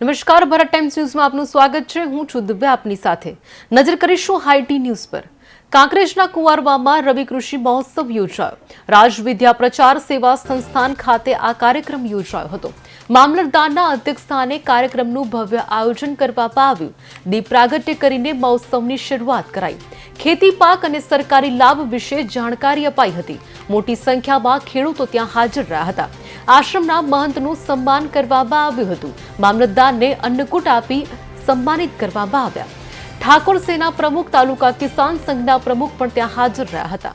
નમસ્કાર, ભારત ટાઈમ્સ ન્યૂઝમાં આપનું સ્વાગત છે. હું છું દિવ્યા આપની સાથે. નજર કરીશું હાઈટી ન્યૂઝ પર. કાંકરેજના કુંવારવામાં રવિ કૃષિ મહોત્સવ યોજાયો. રાજવિદ્યા પ્રચાર સેવા સંસ્થાન ખાતે આ કાર્યક્રમ યોજાયો હતો. મામલતદારના અધ્યક્ષસ્થાને કાર્યક્રમનું ભવ્ય આયોજન કરવામાં આવ્યું. દીપ પ્રાગટ્ય કરીને મહોત્સવની શરૂઆત કરાઈ. ખેતી, પાક અને સરકારી લાભ વિશે જાણકારી અપાઈ હતી. મોટી સંખ્યામાં ખેડૂતો ત્યાં હાજર રહ્યા હતા. આશ્રમના મહંતનું સન્માન કરવામાં આવ્યું હતું. મામલતદારને અન્નકૂટ આપી સન્માનિત કરવામાં આવ્યા. ઠાકોર સેના પ્રમુખ, તાલુકા કિસાન સંઘના પ્રમુખ પણ ત્યાં હાજર રહ્યા હતા.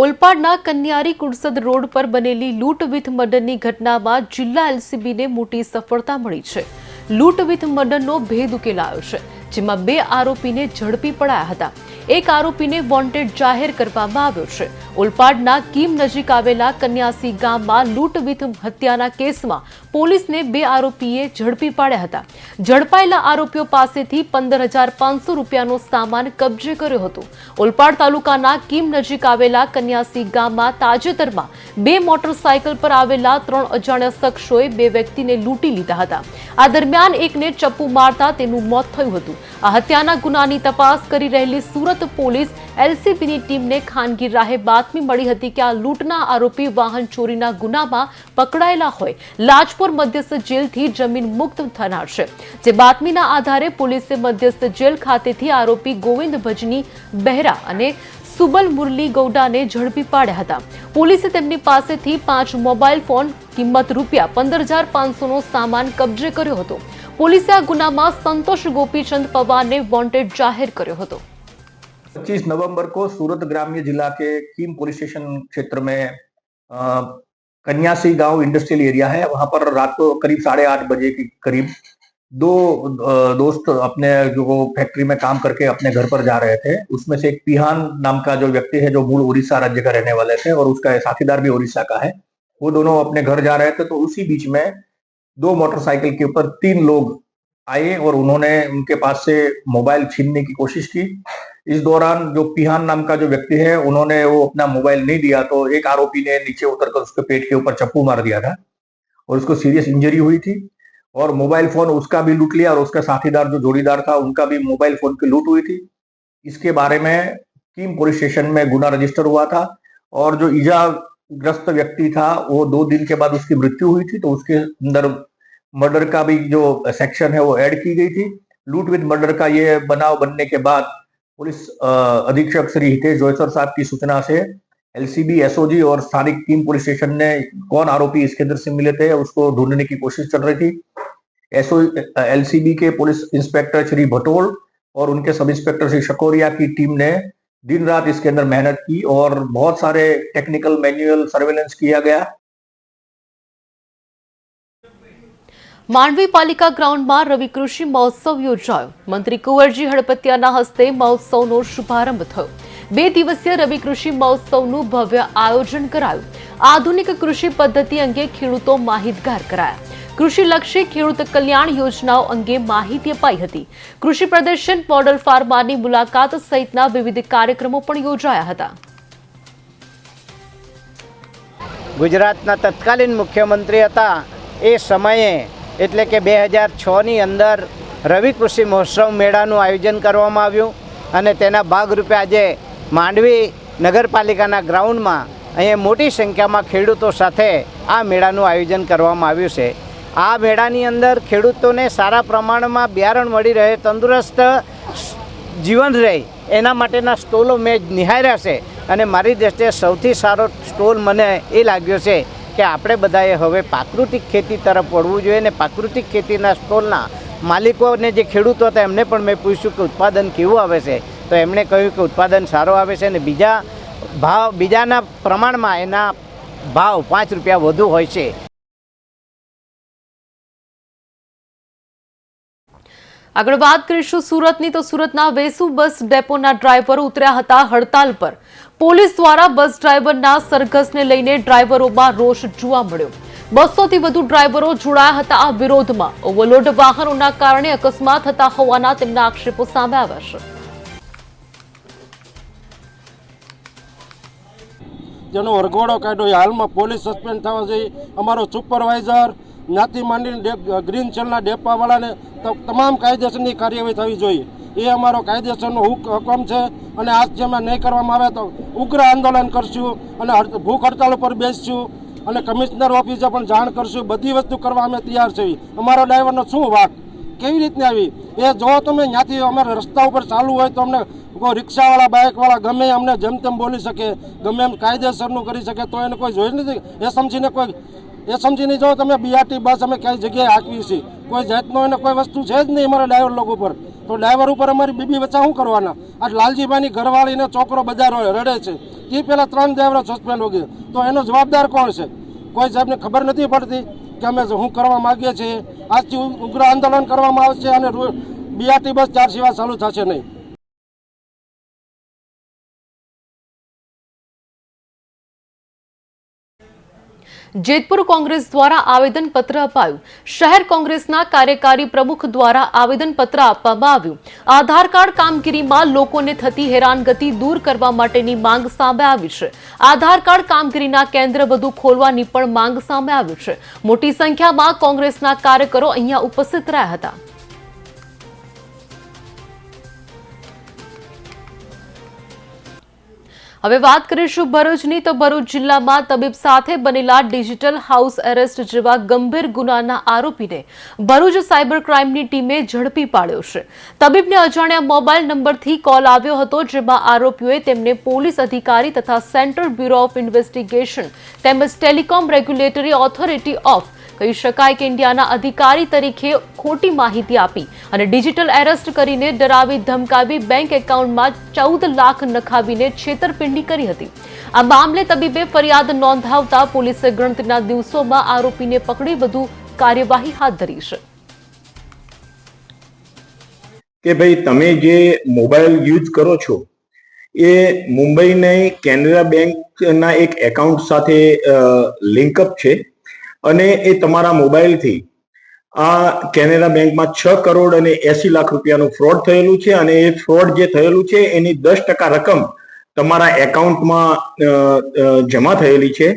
ઓલપાડના કન્યારી કુડસદ રોડ પર બનેલી લૂંટ વિથ મર્ડરની ઘટનામાં જિલ્લા એલસીબીને મોટી સફળતા મળી છે. લૂંટ વિથ મર્ડરનો ભેદ ઉકેલાયો છે, જેમાં બે આરોપીને ઝડપી પડાયા હતા. એક આરોપીને વોન્ટેડ જાહેર કરવામાં આવ્યો છે. ઓલપાડના કીમ નજીક આવેલા કન્યાસી ગામમાં લૂંટ વિથ હત્યાના કેસમાં પોલીસને બે આરોપીએ ઝડપી પાડ્યા હતા. ઝડપાયેલા આરોપીઓ પાસેથી પંદર હજાર પાંચસો રૂપિયાનો સામાન કબજે કર્યો હતો. ઓલપાડ તાલુકાના કીમ નજીક આવેલા કન્યાસી ગામમાં તાજેતરમાં બે મોટરસાયકલ પર આવેલા ત્રણ અજાણ્યા શખ્સોએ બે વ્યક્તિને લૂંટી લીધા હતા. આ દરમિયાન એકને ચપ્પુ મારતા તેનું મોત થયું હતું. આ હત્યાના ગુનાની તપાસ કરી રહેલી સુરત પોલીસ એલસીબીની ટીમને ખાનગી રાહે બાતમી મળી હતી કે આ લૂંટના આરોપી વાહન ચોરીના ગુનામાં પકડાયેલા હોય. લાજપોર મધ્યસ્થ જેલથી જમીન મુક્ત થનાર છે. જે બાતમીના આધારે પોલીસે મધ્યસ્થ જેલ ખાતેથી આરોપી ગોવિંદ ભજની બહેરા અને સુબલ મુરલી ગૌડાને ઝડપી પાડ્યા હતા. પોલીસે તેમની પાસેથી પાંચ મોબાઈલ ફોન, કિંમત રૂપિયા પંદર હજાર પાંચસોનો સામાન કબજે કર્યો હતો. પોલીસે આ ગુનામાં સંતોષ ગોપીચંદ પવારને વોન્ટેડ જાહેર કર્યો હતો. 25 नवंबर को सूरत ग्राम्य जिला के कीम पुलिस स्टेशन क्षेत्र में कन्यासी गाँव इंडस्ट्रियल एरिया है। वहाँ पर रात को करीब साढ़े आठ बजे के करीब दो दोस्त अपने जो फैक्ट्री में काम करके अपने घर पर जा रहे थे। उसमें से एक पिहान नाम का जो व्यक्ति है, जो मूल उड़ीसा राज्य का रहने वाले थे और उसका साथीदार भी उड़ीसा का है, वो दोनों अपने घर जा रहे थे। तो उसी बीच में दो मोटरसाइकिल के ऊपर तीन लोग आए और उन्होंने उनके पास से मोबाइल छीनने की कोशिश की। इस दौरान जो पिहान नाम का जो व्यक्ति है, उन्होंने वो अपना मोबाइल नहीं दिया तो एक आरोपी ने नीचे उतरकर उसके पेट के ऊपर चप्पू मार दिया था और उसको सीरियस इंजरी हुई थी और मोबाइल फ़ोन उसका भी लूट लिया और उसका साथीदार जो जोड़ीदार था, उनका भी मोबाइल फ़ोन की लूट हुई थी। इसके बारे में कीम पुलिस स्टेशन में गुना रजिस्टर हुआ था और जो ईजाग्रस्त व्यक्ति था, वो दो दिन के बाद उसकी मृत्यु हुई थी तो उसके अंदर मर्डर का भी जो सेक्शन है, वो ऐड की गई थी। लूट विद मर्डर का ये बनाव बनने के बाद पुलिस अधीक्षक श्री हितेश जोयसर साहब की सूचना से एलसीबी, एसओजी और स्थानिक टीम पुलिस स्टेशन ने कौन आरोपी इसके अंदर से मिले थे उसको ढूँढने की कोशिश चल रही थी। एसओ एलसीबी के पुलिस इंस्पेक्टर श्री भटोल और उनके सब इंस्पेक्टर श्री शकोरिया की टीम ने दिन रात इसके अंदर मेहनत की और बहुत सारे टेक्निकल मैनुअल सर्वेलेंस किया गया। માંડવી પાલિકા ગ્રાઉન્ડમાં રવિ કૃષિ મહોત્સવ યોજાયો. મંત્રી કુંવરજી હળપતિયાના હસ્તે મહોત્સવનો શુભારંભ થયો. બે દિવસીય રવિ કૃષિ મહોત્સવનું ભવ્ય આયોજન કરાયું. આધુનિક કૃષિ પદ્ધતિ અંગે ખેડૂતો માહિતગાર કરાયા. કૃષિલક્ષી ખેડૂત કલ્યાણ યોજનાઓ અંગે માહિતી અપાઈ હતી. કૃષિ પ્રદર્શન, મોડલ ફાર્માની મુલાકાત સહિતના વિવિધ કાર્યક્રમો પણ યોજાયા હતા. ગુજરાતના તત્કાલીન મુખ્યમંત્રી હતા. એ સમયે એટલે કે બે હજાર છની અંદર રવિ કૃષિ મહોત્સવ મેળાનું આયોજન કરવામાં આવ્યું અને તેના ભાગરૂપે આજે માંડવી નગરપાલિકાના ગ્રાઉન્ડમાં અહીંયા મોટી સંખ્યામાં ખેડૂતો સાથે આ મેળાનું આયોજન કરવામાં આવ્યું છે. આ મેળાની અંદર ખેડૂતોને સારા પ્રમાણમાં બિયારણ મળી રહે, તંદુરસ્ત જીવન રહે, એના માટેના સ્ટોલો મેં નિહાળ્યા છે અને મારી દ્રષ્ટિએ સૌથી સારો સ્ટોલ મને એ લાગ્યો છે કે આપણે બધાએ હવે પ્રાકૃતિક ખેતી તરફ વળવું જોઈએ અને પ્રાકૃતિક ખેતીના સ્ટોલના માલિકોને જે ખેડૂતો હતા એમને પણ મેં પૂછ્યું કે ઉત્પાદન કેવું આવે છે. તો એમણે કહ્યું કે ઉત્પાદન સારો આવે છે અને બીજા ભાવ, બીજાના પ્રમાણમાં એના ભાવ પાંચ રૂપિયા વધુ હોય છે. આગળ વાત કરીશું સુરતની. તો સુરતના વેસુ બસ ડેપોના ડ્રાઈવરો ઉતર્યા હતા હડતાલ પર. પોલીસ દ્વારા બસ ડ્રાઈવરના સરઘસને લઈને ડ્રાઈવરોમાં રોષ જોવા મળ્યો. બસોથી વધુ ડ્રાઈવરો જોડાયા હતા આ વિરોધમાં. ઓવરલોડ વાહનોના કારણે અકસ્માત થતા હોવાના તેમના આક્ષેપો સામે આવ્યા છે. જેનો વરઘોડો કાઢ્યો. હાલમાં પોલીસ સસ્પેન્ડ થવા જોઈએ અમારો સુપરવાઇઝર, જ્ઞાતિ માંડીને ડેપ, ગ્રીન સેલના ડેપાવાળાને તમામ કાયદેસરની કાર્યવાહી થવી જોઈએ. એ અમારો કાયદેસરનો હુક- હુકમ છે. અને આજ જેમાં નહીં કરવામાં આવે તો ઉગ્ર આંદોલન કરશું અને ભૂખ હડતાલ ઉપર બેસશું અને કમિશનર ઓફિસે પણ જાણ કરશું. બધી વસ્તુ કરવા અમે તૈયાર છીએ. અમારો ડ્રાઈવરનો શું વાક? કેવી રીતની આવી? એ જો તમે ત્યાંથી અમારે રસ્તા ઉપર ચાલુ હોય તો અમને કોઈ રિક્ષાવાળા, બાઇકવાળા ગમે અમને જેમ તેમ બોલી શકે, ગમે એમ કાયદેસરનું કરી શકે, તો એને કોઈ જોઈ નથી. એ સમજીને કોઈ એ સમજી નહીં જાઓ, તમે બીઆરટી બસ અમે કઈ જગ્યાએ હાંકવી છીએ કોઈ જાતનો એને કોઈ વસ્તુ છે જ નહીં અમારા ડ્રાઈવર લોકો ઉપર તો ડ્રાઈવર ઉપર અમારી બીબી વચ્ચે શું કરવાના? આ લાલજીભાઈની ઘરવાળીને છોકરો બધા રડે છે. એ પહેલાં ત્રણ ડ્રાઈવરો સસ્પેન્ડ હો ગયા. તો એનો જવાબદાર કોણ છે? કોઈ સાહેબને ખબર નથી પડતી કે અમે શું કરવા માગીએ છીએ? આજથી ઉગ્ર આંદોલન કરવામાં આવશે અને બીઆરટી બસ ચાર સેવા ચાલુ થશે નહીં. જેતપુર કોંગ્રેસ દ્વારા આવેદનપત્ર અપાયું. શહેર કોંગ્રેસના કાર્યકારી પ્રમુખ દ્વારા આવેદનપત્ર આપવામાં આવ્યું. આધાર કાર્ડ કામગીરીમાં લોકોને થતી હેરાનગતિ દૂર કરવા માટેની માંગ સામે આવી છે. આધાર કાર્ડ કામગીરીના કેન્દ્ર વધુ ખોલવાની પણ માંગ સામે આવી છે. મોટી સંખ્યામાં કોંગ્રેસના કાર્યકરો અહીંયા ઉપસ્થિત રહ્યા હતા. હવે વાત કરીશું ભરૂચની, તો ભરૂચ જિલ્લામાં તબીબ સાથે બનેલા ડિજિટલ હાઉસ એરેસ્ટ જેવા ગંભીર ગુનાના આરોપીને ભરૂચ સાયબર ક્રાઇમની ટીમે ઝડપી પાડ્યો છે. તબીબને અજાણ્યા મોબાઈલ નંબરથી કોલ આવ્યો હતો, જેમાં આરોપીઓએ તેમને પોલીસ અધિકારી તથા સેન્ટ્રલ બ્યુરો ઓફ ઇન્વેસ્ટિગેશન તેમજ ટેલિકોમ રેગ્યુલેટરી ઓથોરિટી ઓફ કહી શકાય કે ઇન્ડિયાના અધિકારી તરીકે ખોટી માહિતી આપી અને ડિજિટલ એરેસ્ટ કરીને ડરાવી ધમકાવી બેંક એકાઉન્ટમાં ચૌદ લાખ નખાવીને છેતરપિંડી કરી હતી. આ મામલે તબીબે ફરિયાદ નોંધાવતા પોલીસે ગણતરીના દિવસોમાં આરોપીને પકડી વધુ કાર્યવાહી હાથ ધરી છે. કે ભાઈ તમે જે મોબાઈલ યુઝ કરો છો, એ મુંબઈની કેનરા બેંકના એક એકાઉન્ટ સાથે લિંકઅપ છે. અને એ તમારા મોબાઈલથી આ કેનેરા બેંકમાં છ કરોડ અને એસી લાખ રૂપિયાનું ફ્રોડ થયેલું છે અને એ ફ્રોડ જે થયેલું છે એની દસ ટકા રકમ તમારા એકાઉન્ટમાં જમા થયેલી છે.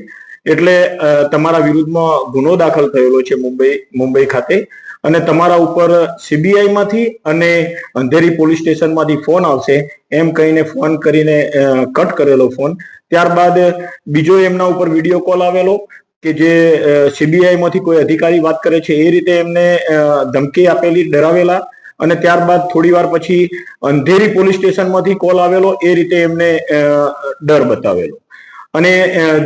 એટલે તમારા વિરુદ્ધમાં ગુનો દાખલ થયેલો છે મુંબઈ મુંબઈ ખાતે. અને તમારા ઉપર સીબીઆઈમાંથી અને અંધેરી પોલીસ સ્ટેશનમાંથી ફોન આવશે. એમ કહીને ફોન કરીને કટ કરેલો ફોન. ત્યારબાદ બીજો એમના ઉપર વીડિયો કોલ આવેલો. કે જે સીબીઆઈ માંથી કોઈ અધિકારી વાત કરે છે, એ રીતે એમને ધમકી આપેલી, ડરાવેલા અને ત્યારબાદ થોડી વાર પછી અંધેરી પોલીસ સ્ટેશનમાંથી કોલ આવેલો, એ રીતે એમને ડર બતાવેલો. અને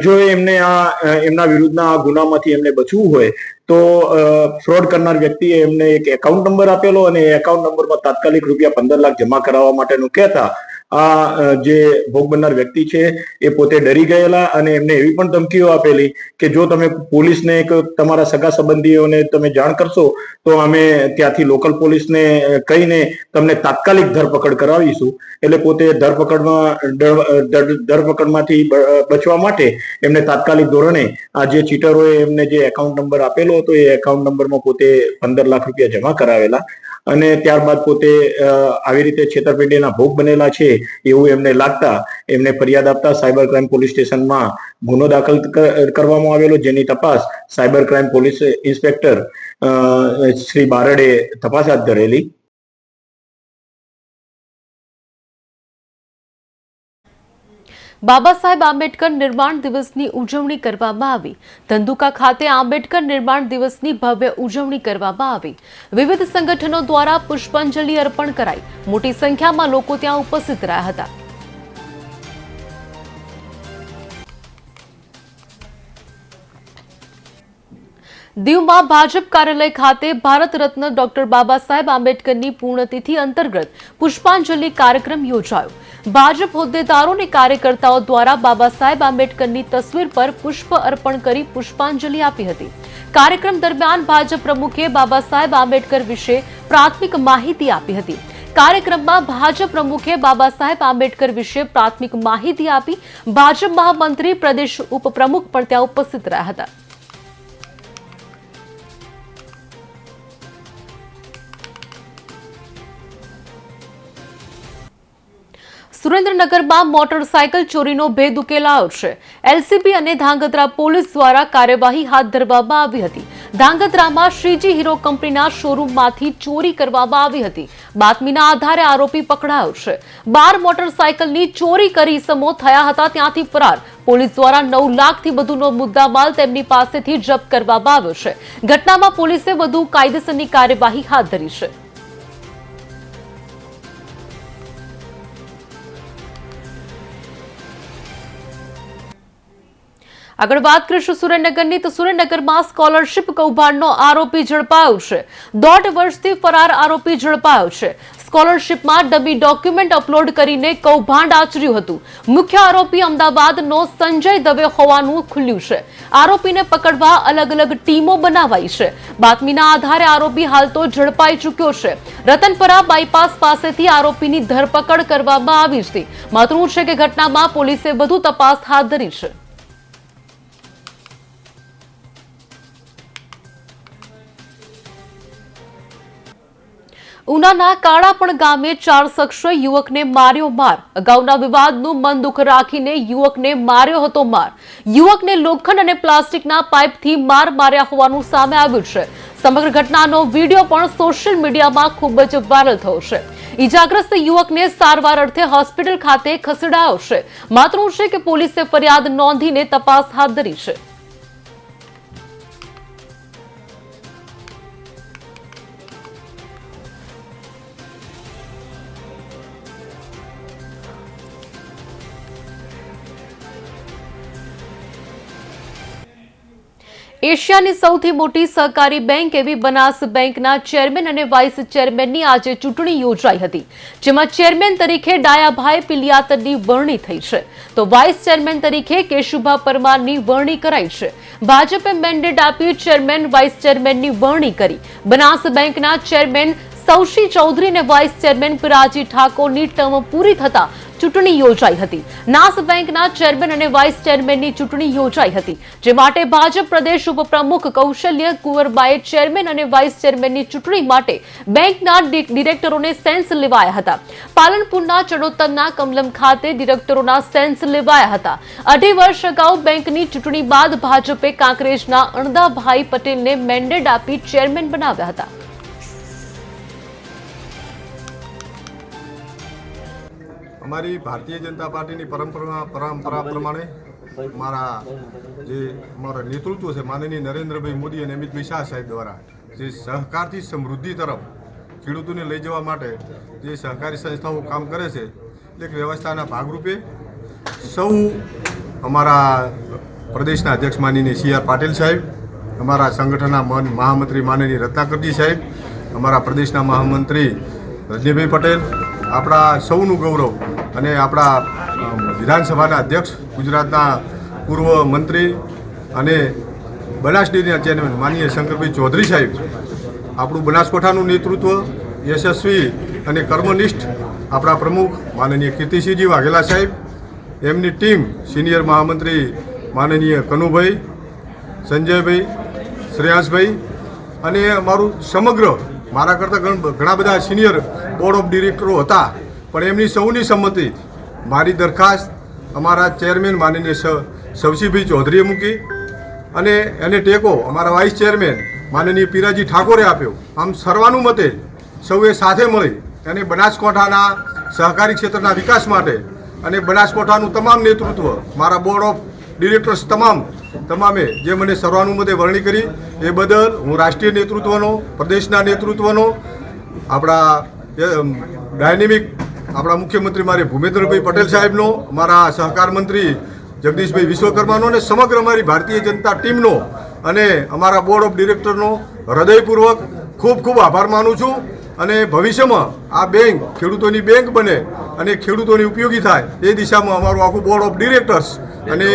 જો એમને આ એમના વિરુદ્ધના આ ગુનામાંથી એમને બચવું હોય, તો ફ્રોડ કરનાર વ્યક્તિએ એમને એક એકાઉન્ટ નંબર આપેલો અને એ એકાઉન્ટ નંબરમાં તાત્કાલિક રૂપિયા પંદર લાખ જમા કરાવવા માટેનું કહેતા આ જે ભોગ બનનાર વ્યક્તિ છે એ પોતે ડરી ગયેલા અને એમને એવી પણ ધમકીઓ આપેલી કે જો તમે પોલીસને એક તમારા સગા સંબંધીઓને તમે જાણ કરશો, તો અમે ત્યાંથી લોકલ પોલીસને કહીને તમને તાત્કાલિક ધરપકડ કરાવીશું. એટલે પોતે ધરપકડમાં ધરપકડમાંથી બચવા માટે એમને તાત્કાલિક ધોરણે આ જે ચીટરોએ એમને જે એકાઉન્ટ નંબર આપેલો હતો, એ એકાઉન્ટ નંબરમાં પોતે પંદર લાખ રૂપિયા જમા કરાવેલા. અને ત્યારબાદ પોતે આવી રીતે છેતરપિંડીના ભોગ બનેલા છે એવું એમને લાગતા એમને ફરિયાદ આપતા સાયબર ક્રાઇમ પોલીસ સ્ટેશનમાં ગુનો દાખલ કરવામાં આવેલો જેની તપાસ cyber crime police inspector Shri બારડે તપાસ હાથ ધરેલી. બાબા સાહેબ આંબેડકર નિર્માણ દિવસની ઉજવણી કરવામાં આવી. ધંધુકા ખાતે આંબેડકર નિર્માણ દિવસની ભવ્ય ઉજવણી કરવામાં આવી. વિવિધ સંગઠનો દ્વારા પુષ્પાંજલિ અર્પણ કરાઈ. મોટી સંખ્યામાં લોકો ત્યાં ઉપસ્થિત રહ્યા હતા. દીવમાં ભાજપ કાર્યાલય ખાતે ભારત રત્ન ડોક્ટર બાબા સાહેબ આંબેડકરની પૂર્ણતિથિ અંતર્ગત પુષ્પાંજલિ કાર્યક્રમ યોજાયો. ભાજપ હોદ્દેદારો અને કાર્યકર્તાઓ દ્વારા બાબા સાહેબ આંબેડકરની તસવીર પર પુષ્પ અર્પણ કરી પુષ્પાંજલિ આપી હતી. કાર્યક્રમ દરમિયાન ભાજપ પ્રમુખે બાબા સાહેબ આંબેડકર વિશે પ્રાથમિક માહિતી આપી હતી. કાર્યક્રમમાં ભાજપ પ્રમુખે બાબા સાહેબ આંબેડકર વિશે પ્રાથમિક માહિતી આપી ભાજપ મહામંત્રી, પ્રદેશ ઉપપ્રમુખ પણ ત્યાં ઉપસ્થિત રહ્યા હતા. સુરેન્દ્રનગરમાં મોટરસાયકલ ચોરીનો ભેદ ઉકેલાયો છે. એલસીબી અને ધાંગધ્રા પોલીસ દ્વારા કાર્યવાહી હાથ ધરવામાં આવી હતી. ધાંગધ્રામાં શ્રીજી હીરો કંપનીના શોરૂમમાંથી ચોરી કરવામાં આવી હતી. બાતમીના આધારે આરોપી પકડાયો છે. બાર મોટરસાયકલની ચોરી કરી સમો થયા હતા ત્યાંથી ફરાર. પોલીસ દ્વારા નવ લાખથી વધુનો મુદ્દામાલ તેમની પાસેથી જપ્ત કરવામાં આવ્યો છે. ઘટનામાં પોલીસે વધુ કાયદેસરની કાર્યવાહી હાથ ધરી છે. આગળ વાત કરીશું સુરેન્દ્રનગરની. તો સુરેન્દ્રનગરમાં સ્કોલરશિપ કૌભાંડનો આરોપી ઝડપાયો છે. દોઢ વર્ષથી ફરાર આરોપી ઝડપાયો છે. સ્કોલરશિપમાં ડમી ડોક્યુમેન્ટ અપલોડ કરીને કૌભાંડ આચર્યું હતું. મુખ્ય આરોપી અમદાવાદનો સંજય દવે હોવાનું ખુલ્યું છે. આરોપીને પકડવા અલગ અલગ ટીમો બનાવાઈ છે. બાતમીના આધારે આરોપી હાલ તો ઝડપાઈ ચૂક્યો છે. રતનપરા બાયપાસ પાસેથી આરોપીની ધરપકડ કરવામાં આવી હતી મહત્વનું છે કે ઘટનામાં પોલીસે વધુ તપાસ હાથ ધરી છે. ઉનાના કાળાપણ ગામે ચાર શખ્સોએ યુવકને માર્યો માર. અગાઉના વિવાદનું મન દુઃખ રાખીને યુવકને માર્યો હતો માર. યુવકને લોખંડ અને પ્લાસ્ટિકના પાઇપથી માર માર્યા હોવાનું સામે આવ્યું છે. સમગ્ર ઘટનાનો વીડિયો પણ સોશિયલ મીડિયામાં ખૂબ જ વાયરલ થયો છે. ઈજાગ્રસ્ત યુવકને સારવાર અર્થે હોસ્પિટલ ખાતે ખસેડાયો છે. માત્ર છે કે પોલીસે ફરિયાદ નોંધીને તપાસ હાથ ધરી છે. એશિયાની સૌથી મોટી સહકારી બેંક એવી બનાસ બેંકના ચેરમેન અને વાઇસ ચેરમેનની આજે ચૂંટણી યોજાઈ હતી, જેમાં ચેરમેન તરીકે ડાયાભાઈ પિલિયાતરની વરણી થઈ છે. તો વાઇસ ચેરમેન તરીકે કેશુભા પરમારની વરણી કરાઈ છે. ભાજપે મેન્ડેટ આપી ચેરમેન, વાઇસ ચેરમેનની વરણી કરી. બનાસ બેંકના ચેરમેન સૌશી ચૌધરી અને વાઇસ ચેરમેન પિરાજી ઠાકોરની ટર્મ પૂરી થતા ચૂંટણી યોજાઈ હતી. નાસ બેંકના ચેરમેન અને વાઇસ ચેરમેનની ચૂંટણી યોજાઈ હતી. જે માટે ભાજપ પ્રદેશ ઉપપ્રમુખ કૌશલ્ય કુંવરબાએ ચેરમેન અને વાઇસ ચેરમેનની ચૂંટણી માટે બેંકના ડિરેક્ટરોને સેન્સ લેવાયા હતા. પાલનપુરના ચડોતરના કમલમ ખાતે ડિરેક્ટરોના સેન્સ લેવાયા હતા. અઢી વર્ષ અગાઉ બેંકની ચૂંટણી બાદ ભાજપે કાંકરેજના અણદાભાઈ પટેલને મેન્ડેટ આપી ચેરમેન બનાવ્યા હતા. અમારી ભારતીય જનતા પાર્ટીની પરંપરા પરંપરા પ્રમાણે મારા જે અમારા નેતૃત્વ છે, માનનીય નરેન્દ્રભાઈ મોદી અને અમિતભાઈ શાહ સાહેબ દ્વારા જે સહકારથી સમૃદ્ધિ તરફ ખેડૂતોને લઈ જવા માટે જે સહકારી સંસ્થાઓ કામ કરે છે, એક વ્યવસ્થાના ભાગરૂપે સૌ અમારા પ્રદેશના અધ્યક્ષ માનીને સી આર પાટીલ સાહેબ, અમારા સંગઠનના મન મહામંત્રી માનનીય રત્નાકરજી સાહેબ, અમારા પ્રદેશના મહામંત્રી રજનીભાઈ પટેલ આપણા સૌનું ગૌરવ અને આપણા વિધાનસભાના અધ્યક્ષ, ગુજરાતના પૂર્વ મંત્રી અને બનાસ ડેરીના ચેરમેન માનીય શંકરભાઈ ચૌધરી સાહેબ, આપણું બનાસકાંઠાનું નેતૃત્વ યશસ્વી અને કર્મનિષ્ઠ આપણા પ્રમુખ માનનીય કીર્તિસિંહજી વાઘેલા સાહેબ, એમની ટીમ સિનિયર મહામંત્રી માનનીય કનુભાઈ, સંજયભાઈ શ્રેયાસભાઈ અને અમારું સમગ્ર મારા કરતાં ઘણ- બધા સિનિયર બોર્ડ ઓફ ડિરેક્ટરો હતા. પણ એમની સૌની સંમતિ મારી દરખાસ્ત અમારા ચેરમેન માનનીય સવસીભાઈ ચૌધરીએ મૂકી અને એને ટેકો અમારા વાઇસ ચેરમેન માનનીય પીરાજી ઠાકોરે આપ્યો. આમ સર્વાનુમતે સૌએ સાથે મળી અને બનાસકાંઠાના સહકારી ક્ષેત્રના વિકાસ માટે અને બનાસકાંઠાનું તમામ નેતૃત્વ મારા બોર્ડ ઓફ ડિરેક્ટર્સ તમામ, તમામે જે મને સર્વાનુમતે વરણી કરી, એ બદલ હું રાષ્ટ્રીય નેતૃત્વનો, પ્રદેશના નેતૃત્વનો, આપણા ડાયનેમિક, આપણા મુખ્યમંત્રી મારે ભૂપેન્દ્રભાઈ પટેલ સાહેબનો, મારા સહકાર મંત્રી જગદીશભાઈ વિશ્વકર્માનો અને સમગ્ર અમારી ભારતીય જનતા ટીમનો અને અમારા બોર્ડ ઓફ ડિરેક્ટરનો હૃદયપૂર્વક ખૂબ ખૂબ આભાર માનું છું અને ભવિષ્યમાં આ બેંક ખેડૂતોની બેંક બને અને ખેડૂતોની ઉપયોગી થાય એ દિશામાં અમારું આખું બોર્ડ ઓફ ડિરેક્ટર્સ અને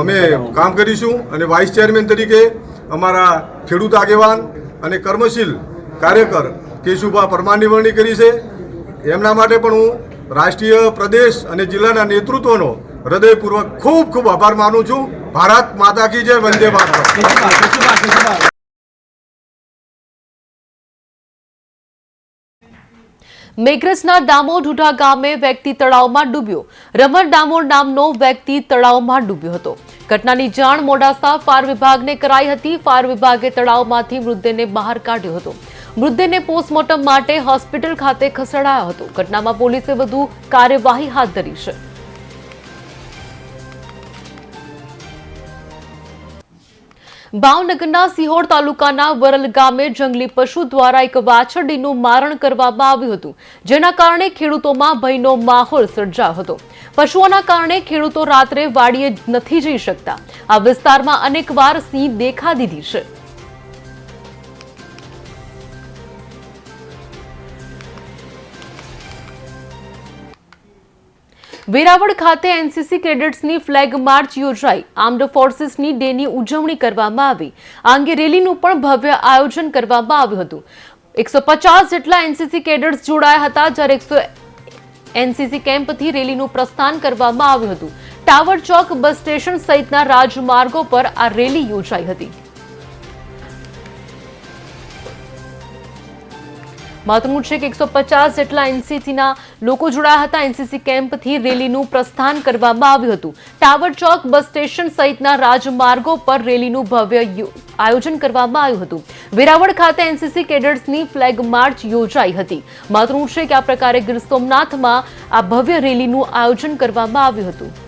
અમે કામ કરીશું અને વાઇસ ચેરમેન તરીકે અમારા ખેડૂત આગેવાન અને કર્મશીલ કાર્યકર કેશુભા પરમારની વરણી કરી છે. એમના માટે પણ હું રાષ્ટ્રીય પ્રદેશ અને જિલ્લાના નેતૃત્વનો હૃદયપૂર્વક ખૂબ ખૂબ આભાર માનું છું. ભારત માતા કી જય, વંદે માતરમ મેઘરજના દામોઢુઢા ઢુઢા ગામે વ્યક્તિ તળાવમાં ડૂબ્યો. રમણ ડામોર નામનો વ્યક્તિ તળાવમાં ડૂબ્યો હતો. ઘટનાની જાણ મોડાસા ફાયર વિભાગને કરાઈ હતી. ફાયર વિભાગે તળાવમાંથી મૃતદેહને બહાર કાઢ્યો હતો. મૃતદેહને પોસ્ટમોર્ટમ માટે હોસ્પિટલ ખાતે ખસેડાયો હતો. ઘટનામાં પોલીસે વધુ કાર્યવાહી હાથ ધરી છે. ભાવનગરના સિહોર તાલુકાના વરલ ગામે જંગલી પશુ દ્વારા એક વાછરડીનું મારણ કરવામાં આવ્યું હતું, જેના કારણે ખેડૂતોમાં ભયનો માહોલ સર્જાયો હતો. પશુઓના કારણે ખેડૂતો રાત્રે વાડીએ નથી જઈ શકતા. આ વિસ્તારમાં અનેકવાર સિંહ દેખા દીધી છે. વેરાવળ ખાતે એનસીસી કેડેટ્સની ફ્લેગ માર્ચ યોજાઈ. આર્મ્ડ ફોર્સીસની ડેની ઉજવણી કરવામાં આવી. આ અંગે રેલીનું પણ ભવ્ય આયોજન કરવામાં આવ્યું હતું. એકસો પચાસ જેટલા એનસીસી કેડેટ્સ જોડાયા હતા, જ્યારે એકસો એનસીસી કેમ્પથી રેલીનું પ્રસ્થાન કરવામાં આવ્યું હતું. ટાવર ચોક બસ સ્ટેશન સહિતના રાજમાર્ગો પર આ રેલી યોજાઈ હતી. મહત્વનું છે કે એકસો પચાસ જેટલા એનસીસીના લોકો જોડાયા હતા. એનસીસી કેમ્પથી રેલીનું પ્રસ્થાન કરવામાં આવ્યું હતું. ટાવર ચોક બસ સ્ટેશન સહિતના રાજમાર્ગો પર રેલીનું ભવ્ય આયોજન કરવામાં આવ્યું હતું. વેરાવળ ખાતે એનસીસી કેડેટ્સની ફ્લેગ માર્ચ યોજાઈ હતી. મહત્વનું છે કે આ પ્રકારે ગીર સોમનાથમાં આ ભવ્ય રેલીનું આયોજન કરવામાં આવ્યું હતું.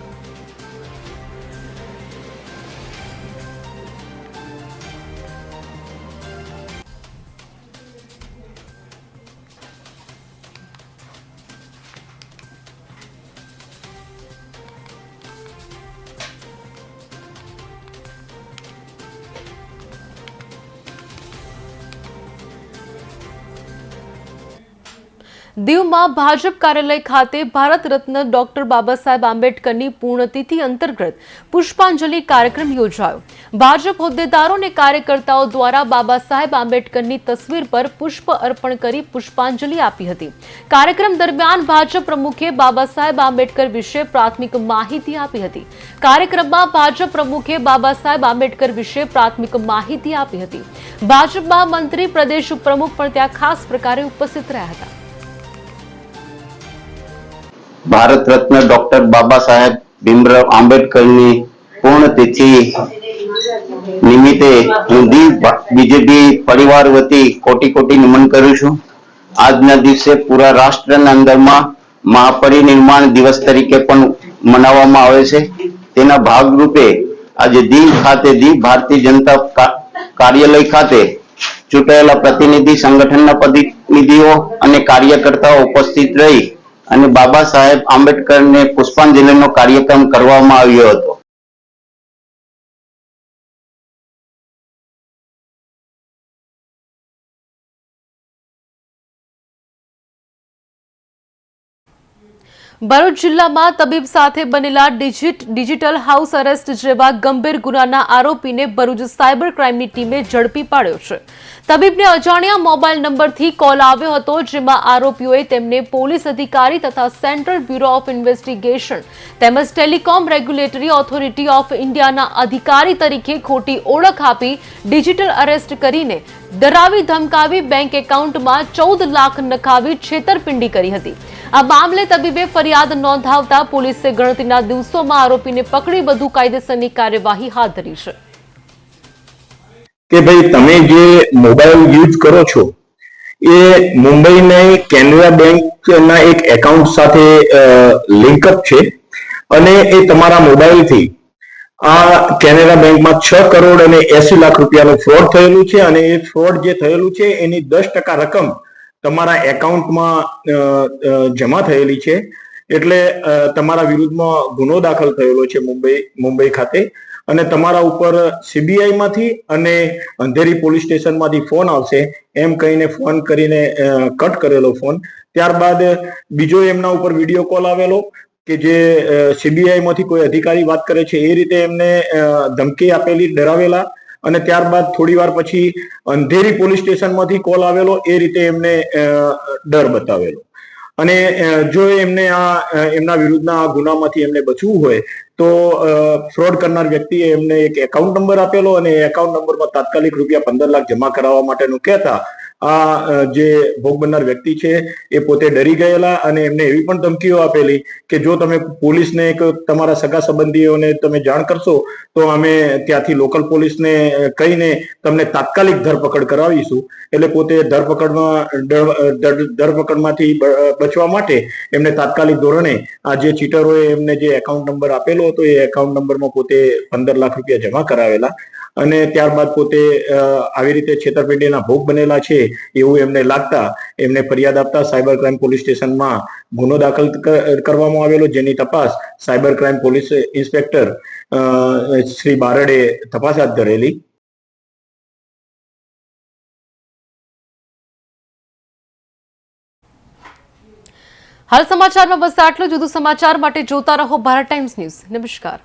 દીવમાં ભાજપ કાર્યાલય ખાતે ભારત રત્ન ડોક્ટર બાબા સાહેબ આંબેડકરની પૂર્ણતિથિ અંતર્ગત પુષ્પાંજલિ કાર્યક્રમ યોજાયો. ભાજપ હોદ્દેદારો અને કાર્યકર્તાઓ દ્વારા બાબા સાહેબ આંબેડકરની તસવીર પર પુષ્પ અર્પણ કરી પુષ્પાંજલિ આપી હતી. કાર્યક્રમ દરમિયાન ભાજપ પ્રમુખે બાબા સાહેબ આંબેડકર વિશે પ્રાથમિક માહિતી આપી હતી. કાર્યક્રમમાં ભાજપ પ્રમુખે બાબા સાહેબ આંબેડકર વિશે પ્રાથમિક માહિતી આપી હતી. ભાજપમાં મંત્રી પ્રદેશ પ્રમુખ પણ ત્યાં ખાસ પ્રકારે ઉપસ્થિત રહ્યા હતા. ભારત રત્ન ડોક્ટર બાબા સાહેબ ભીમરાવ આંબેડકરની પૂર્ણતિથિ નિમિત્તે હું દીવ બીજેપી પરિવાર વતી કોટી કોટી નમન કરું છું. આજના દિવસે પૂરા રાષ્ટ્રના અંદરમાં મહાપરિનિર્માણ દિવસ તરીકે પણ મનાવવામાં આવે છે. તેના ભાગરૂપે આજે દીવ ખાતે દીવ ભારતીય જનતા કાર્યાલય ખાતે ચૂંટાયેલા પ્રતિનિધિ, સંગઠનના પ્રતિનિધિઓ અને કાર્યકર્તાઓ ઉપસ્થિત રહી અને બાબા સાહેબ આંબેડકરને પુષ્પાંજલિનો કાર્યક્રમ કરવામાં આવ્યો હતો. ભરૂચ જિલ્લામાં તબીબ સાથે બનેલા ડિજિટ, ડિજિટલ હાઉસ અરેસ્ટ જેવા ગંભીર ગુનાના આરોપીને ભરૂચ સાયબર ક્રાઇમની ટીમે ઝડપી પાડ્યો છે. તબીબને અજાણ્યા મોબાઈલ નંબરથી કોલ આવ્યો હતો, જેમાં આરોપીઓએ તેમને પોલીસ અધિકારી તથા સેન્ટ્રલ બ્યુરો ઓફ ઇન્વેસ્ટિગેશન તેમજ ટેલિકોમ રેગ્યુલેટરી ઓથોરિટી ઓફ ઇન્ડિયાના અધિકારી તરીકે ખોટી ઓળખ આપી ડિજિટલ અરેસ્ટ કરીને ડરાવી ધમકાવી બેંક એકાઉન્ટમાં ચૌદ લાખ નખાવી છેતરપિંડી કરી હતી. આ મામલે તબીબે ફરિયાદ નોંધાવતા પોલીસે ગણતરીના દિવસોમાં આરોપીને પકડી વધુ કાયદેસરની કાર્યવાહી હાથ ધરી છે. કે ભાઈ તમે જે મોબાઈલ યુઝ કરો છો, એ મુંબઈની કેનરા બેંકના એક એકાઉન્ટ સાથે લિંકઅપ છે અને એ તમારા મોબાઈલથી આ કેનેરા બેંકમાં છ કરોડ અને એસી લાખ રૂપિયાનું ફ્રોડ થયેલું છે અને એ ફ્રોડ જે થયેલું છે એની દસ ટકા રકમ તમારા એકાઉન્ટમાં જમા થયેલી છે. એટલે તમારા વિરુદ્ધમાં ગુનો દાખલ થયેલો છે મુંબઈ મુંબઈ ખાતે. અને તમારા ઉપર સીબીઆઈ માંથી અને અંધેરી પોલીસ સ્ટેશનમાંથી ફોન આવશે. એમ કહીને ફોન કરીને કટ કરેલો ફોન. ત્યારબાદ બીજો એમના ઉપર વીડિયો કોલ આવેલો. કે જે સીબીઆઈમાંથી કોઈ અધિકારી વાત કરે છે, એ રીતે એમને ધમકી આપેલી, ડરાવેલા અને ત્યારબાદ થોડી વાર પછી અંધેરી પોલીસ સ્ટેશનમાંથી કોલ આવેલો, એ રીતે એમને ડર બતાવેલો. અને જો એમને આ એમના વિરુદ્ધના આ ગુનામાંથી એમને બચવું હોય, તો ફ્રોડ કરનાર વ્યક્તિએ એમને એક એકાઉન્ટ નંબર આપેલો અને એ એકાઉન્ટ નંબરમાં તાત્કાલિક રૂપિયા પંદર લાખ જમા કરાવવા માટેનું કહેતા આ જે ભોગ બનનાર વ્યક્તિ છે, એ પોતે ડરી ગયેલા અને એમને એવી પણ ધમકીઓ આપેલી કે જો તમે પોલીસને એક તમારા સગા સંબંધીઓને તમે જાણ કરશો, તો અમે ત્યાંથી લોકલ પોલીસને કહીને તમને તાત્કાલિક ધરપકડ કરાવીશું. એટલે પોતે ધરપકડમાં ધરપકડમાંથી બચવા માટે એમને તાત્કાલિક ધોરણે આ જે ચીટરોએ એમને જે એકાઉન્ટ નંબર આપેલો હતો, એ એકાઉન્ટ નંબરમાં પોતે પંદર લાખ રૂપિયા જમા કરાવેલા. અને ત્યારબાદ પોતે આવી રીતે છેતરપિંડીના ભોગ બનેલા છે એવું એમને લાગતા એમને ફરિયાદ આપતા સાયબર ક્રાઇમ પોલીસ સ્ટેશનમાં ગુનો દાખલ કરવામાં આવેલો. જેની તપાસ cyber crime police inspector Shri બારડે તપાસ હાથ ધરેલી. હાલ સમાચારમાં બસ આટલું જુદું સમાચાર માટે જોતા રહો ભારત ટાઈમ્સ ન્યૂઝ. નમસ્કાર.